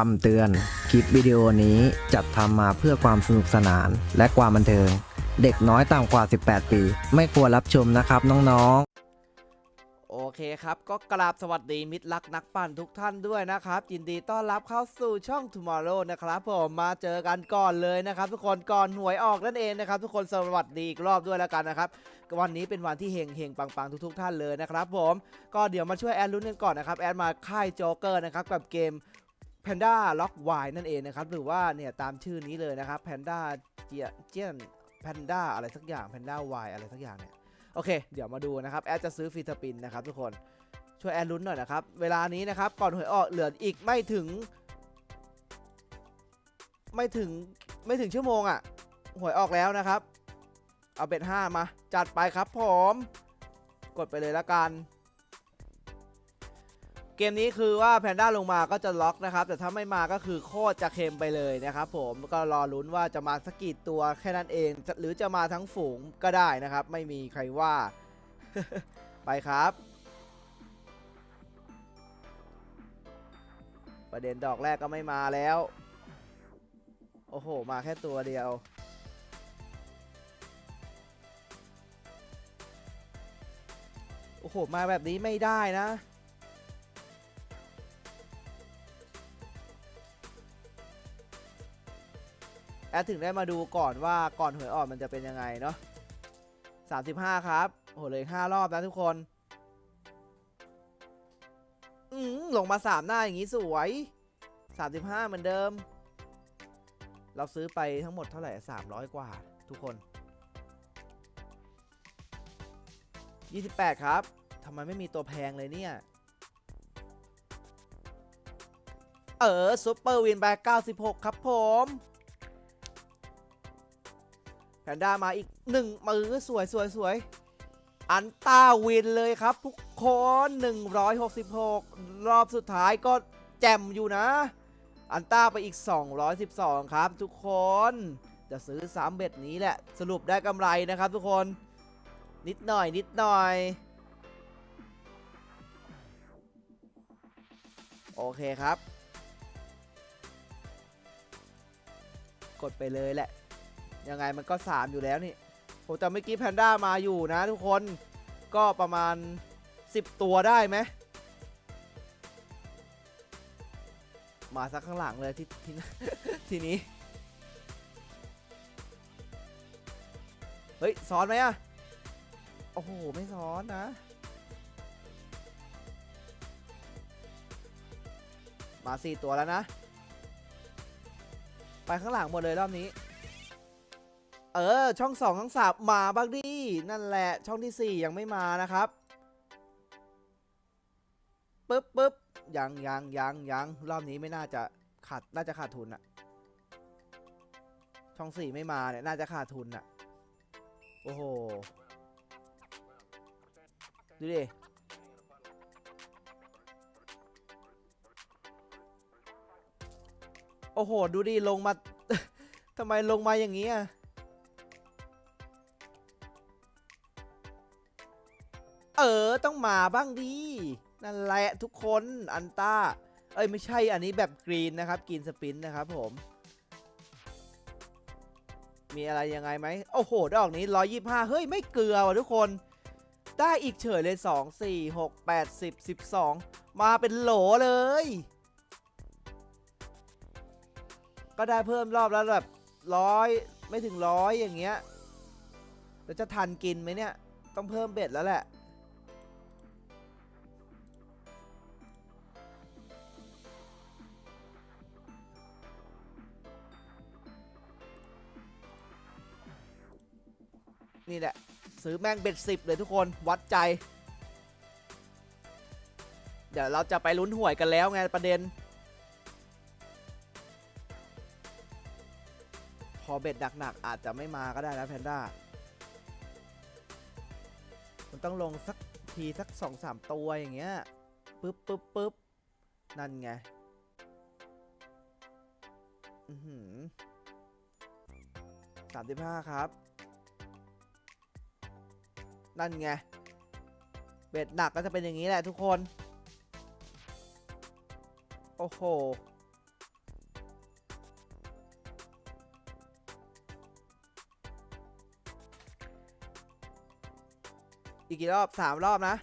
คำเตือน คลิปวิดีโอนี้จัดทำมาเพื่อความสนุกสนานและความบันเทิง เด็กน้อยต่ำกว่า 18 ปี ไม่ควรรับชมนะครับน้องๆ โอเคครับก็กราบสวัสดีมิตรรักนักปั่นทุกท่านด้วยนะครับ ยินดีต้อนรับเข้าสู่ช่อง Tomorrow นะครับผมมาเจอกันก่อนเลยนะครับทุกคนก่อนหวยออกนั่นเองนะครับ ทุกคนสวัสดีอีกรอบด้วยแล้วกันนะครับวันนี้เป็นวันที่เฮงเฮงๆปังๆทุกๆท่านเลยนะครับผมก็เดี๋ยวมาช่วยแอดลุ้นกันก่อนนะครับแอดมาค่ายโจ๊กเกอร์นะครับกับเกม Panda Lock Y นั่นเองนะครับ หรือว่าเนี่ยตามชื่อนี้เลยนะครับ Panda เจียเจียน Panda อะไรสักอย่าง Panda Y อะไรสักอย่างเนี่ย โอเค เดี๋ยวมาดูนะครับ แอดจะซื้อฟรีสปินนะครับทุกคน ช่วยแอดลุ้นหน่อยนะครับ เวลานี้นะครับ ก่อนหวยออกเหลืออีกไม่ถึง ไม่ถึงไม่ถึงชั่วโมงอะ่ะ หวยออกแล้วนะครับ เอาเบ็ดห้ามา จัดไปครับผม กดไปเลยละกัน เกมนี้คือว่าแพนด้าลงมาก็จะล็อกนะครับ แต่ถ้าไม่มาก็คือโคตรจะเค็มไปเลยนะครับผมก็รอลุ้นว่าจะมาสกกี่ตัวแค่นั้นเอง หรือจะมาทั้งฝูงก็ได้นะครับ ไม่มีใครว่า ไปครับ ประเด็นดอกแรกก็ไม่มาแล้ว โอ้โห มาแค่ตัวเดียวโอ้โห มาแบบนี้ไม่ได้นะ ดถึงได้มาดูก่อนว่าก่อนหวยออกมันจะเป็นยังไงเนาะ35 ครับโหเลย5รอบนะทุกคนอืมลงมา 3 หน้าอย่างนี้สวย 35 เหมือนเดิม เราซื้อไปทั้งหมดเท่าไหร่ 300 กว่า ทุกคน 28 ครับทำไมไม่มีตัวแพงเลยเนี่ย เออซุปเปอร์วินแบก96 ครับผม แพนด้ามาอีกหนึ่งมือสวยสวยสวยอันต้าวินเลยครับ ทุกคน166 รอบสุดท้ายก็แจ่มอยู่นะ อันต้าไปอีก 212 ครับ ทุกคน จะซื้อ3เบ็ดนี้แหละ สรุปได้กำไรนะครับ ทุกคน นิดหน่อยนิดหน่อย โอเคครับ กดไปเลยแหละ ยังไงมันก็ 3 อยู่แล้วนี่โหแต่เมื่อกี้แพนด้ามาอยู่นะทุกคนก็ประมาณ 10 ตัวได้ไหมมาสักข้างหลังเลยที่ที่ทีนี้ เฮ้ยซ้อนไหมอะโอ้โห ไม่ซ้อนนะ มาสี่ตัวแล้วนะ ไปข้างหลังหมดเลยรอบนี้ เออ ช่องสองช่องสามมาบ้างดิ นั่นแหละ ช่องที่สี่ยังไม่มานะครับปึ๊บปึ๊บยังยังยังยังรอบนี้ไม่น่าจะขาดน่าจะขาดทุนอะช่องสี่ไม่มาเนี่ยน่าจะขาดทุนอะโอ้โห ดูดิโอ้โห ดูดิ ลงมา ทำไมลงมาอย่างนี้อะ เออต้องมาบ้างดีนั่นแหละทุกคนอันต้า เอ้ยไม่ใช่อันนี้แบบกรีนนะครับกรีนสปินนะครับผม มีอะไรยังไงไหมโอ้โหดอกนี้ 125 เฮ้ย ไม่เกลือว่ะทุกคน ได้อีกเฉยเลย 2 4 6 8 10 12 มาเป็นโหลเลย ก็ได้เพิ่มรอบแล้วแบบร้อยไม่ถึงร้อยอย่างเงี้ยแล้วจะทันกินไหมเนี่ย ต้องเพิ่มเบ็ดแล้วแหละ นี่แหละ ซื้อแม่งเบ็ดสิบเลยทุกคนวัดใจ เดี๋ยวเราจะไปลุ้นหวยกันแล้วไงประเด็น พอเบ็ดหนักๆอาจจะไม่มาก็ได้นะแพนด้ามันต้องลงสักทีสักสองสามตัวอย่างเงี้ยปึ๊บปึ๊บปึ๊บนั่นไงอือหือสามสิบห้าครับ นั่นไง เบ็ดหนักก็จะเป็นอย่างนี้แหละทุกคน โอ้โห อีกกี่รอบสามรอบนะ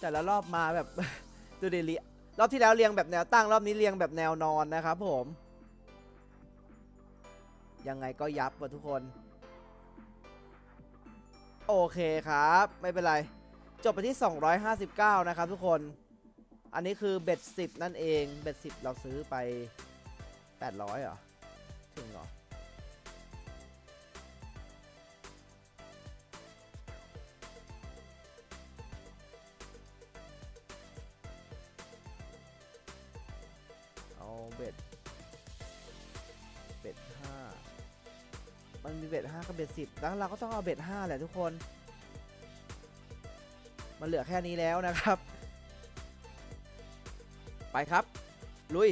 แต่ละรอบมาแบบ ดูดิเลียรอบที่แล้วเรียงแบบแนวตั้งรอบนี้เรียงแบบแนวนอนนะครับผม ยังไงก็ยับว่ะทุกคน โอเคครับ ไม่เป็นไร จบไปที่ 259 นะครับทุกคน อันนี้คือเบ็ด10 นั่นเอง เบ็ด10 เราซื้อไป 800เหรอ ถึงเหรอ มันมีเบ็ดห้ากับเบ็ดสิบแล้วเราก็ต้องเอาเบ็ดห้าแหละทุกคน มันเหลือแค่นี้แล้วนะครับ ไปครับ ลุย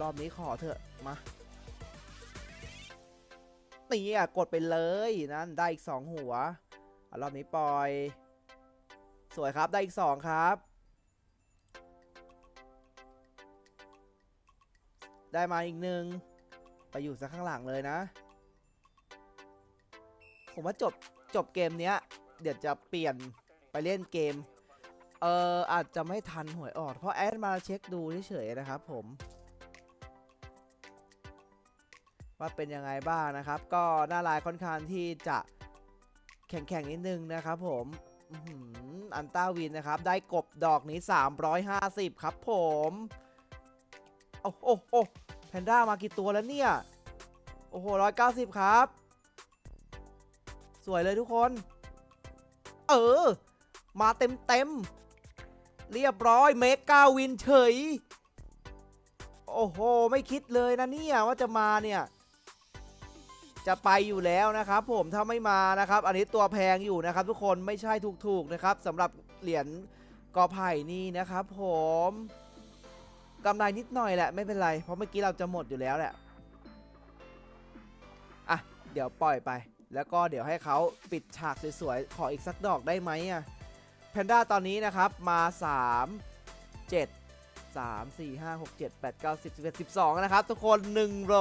รอบนี้ขอเถอะ มานี่อะกดไปเลยนั่นได้อีกสองหัวอรอบนี้ปล่อย สวยครับได้อีกสองครับ ได้มาอีกหนึ่งไปอยู่ซะข้างหลังเลยนะ ผมว่าจบจบเกมเนี้ย เดี๋ยวจะเปลี่ยนไปเล่นเกม เอออาจจะไม่ทันหวยออกเพราะแอดมาเช็คดูเฉยๆนะครับผมว่าเป็นยังไงบ้างนะครับ ก็หน้าลายค่อนข้างที่จะแข็งๆนิดนึงนะครับผมอันต้าวินนะครับ ได้กบดอกนี้ 350 ครับผม โอ้โอ้โอ้แพนด้ามากี่ตัวแล้วเนี่ย โอ้โหร้อยเก้าสิบครับ สวยเลยทุกคน เออ มาเต็มเต็มๆเรียบร้อยเมกกาวินเฉย โอ้โห ไม่คิดเลยนะเนี่ยว่าจะมาเนี่ย จะไปอยู่แล้วนะครับ ผมถ้าไม่มานะครับ อันนี้ตัวแพงอยู่นะครับ ทุกคนไม่ใช่ถูกๆนะครับสำหรับเหรียญกอไผ่นี่นะครับ ผมกำไรนิดหน่อยแหละไม่เป็นไร เพราะเมื่อกี้เราจะหมดอยู่แล้วแหละ อะ เดี๋ยวปล่อยไป แล้วก็เดี๋ยวให้เขาปิดฉากสวยๆ ขออีกสักดอกได้ไหมอะแพนด้าตอนนี้นะครับมา 3 7 3 4 5 6 7 8 9 10 11 12 นะครับ ทุกคน 1 โหล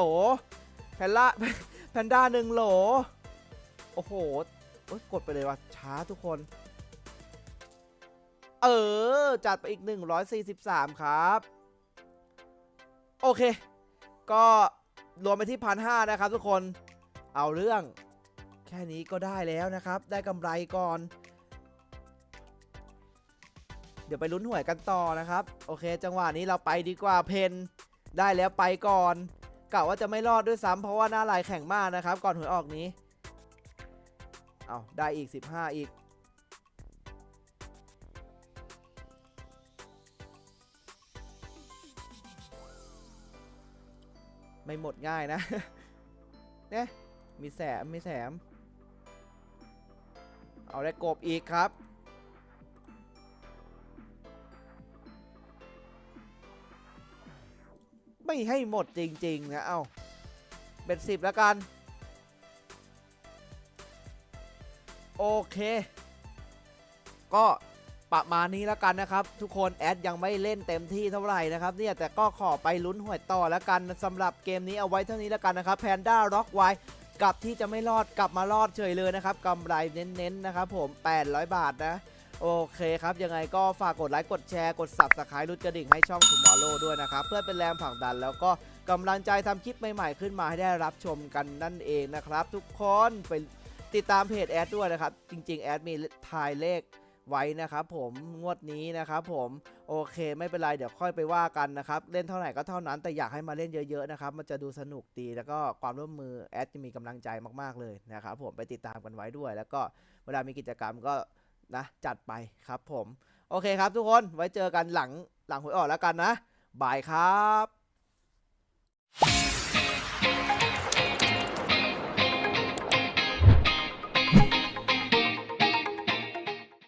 แพนด้าแพนด้า1โหล โอ้โหโอ๊ยกดไปเลยว่ะช้าทุกคน เออ จัดไปอีก 143 ครับ โอเค ก็รวมไปที่พันห้านะครับทุกคนเอาเรื่อง แค่นี้ก็ได้แล้วนะครับ ได้กำไรก่อน เดี๋ยวไปลุ้นหวยกันต่อนะครับ โอเค จังหวะนี้เราไปดีกว่าเพนได้แล้วไปก่อนกะว่าจะไม่รอดด้วยซ้ำเพราะว่าหน้าลายแข็งมากนะครับ ก่อนหวยออกนี้เอาได้อีก 15 อีก ไม่หมดง่ายนะ เนี่ยมีแสมมีแสม เอาได้กบอีกครับ ไม่ให้หมดจริง ๆ นะ เอาเป็นสิบแล้วกัน โอเค ก็ประมาณนี้แล้วกันนะครับ ทุกคนแอดยังไม่เล่นเต็มที่เท่าไหร่นะครับเนี่ยแต่ก็ขอไปลุ้นหวยต่อแล้วกันสำหรับเกมนี้เอาไว้เท่านี้แล้วกันนะครับแพนด้าร็อกไว กับที่จะไม่รอดกลับมารอดเฉยเลยนะครับกำไรเน้นๆนะครับผม 800 บาทนะ โอเคครับ ยังไงก็ฝากกดไลค์ กดแชร์ กด subscribe รุดกระดิ่งให้ช่อง Tomorrow ด้วยนะครับ เพื่อเป็นแรงผลักดัน แล้วก็กำลังใจทำคลิปใหม่ๆ ขึ้นมาให้ได้รับชมกันนั่นเองนะครับ ทุกคนไปติดตามเพจแอดด้วยนะครับ จริงๆ แอดมีทายเลขไว้นะครับผมงวดนี้นะครับผม โอเคไม่เป็นไรเดี๋ยวค่อยไปว่ากันนะครับ เล่นเท่าไหร่ก็เท่านั้นแต่อยากให้มาเล่นเยอะๆนะครับ มันจะดูสนุกดีแล้วก็ความร่วมมือแอดจะมีกำลังใจมากๆเลยนะครับผมไปติดตามกันไว้ด้วย แล้วก็เวลามีกิจกรรมก็นะจัดไปครับผม โอเคครับทุกคนไว้เจอกันหลังหลังหวยออกแล้วกันนะบายครับ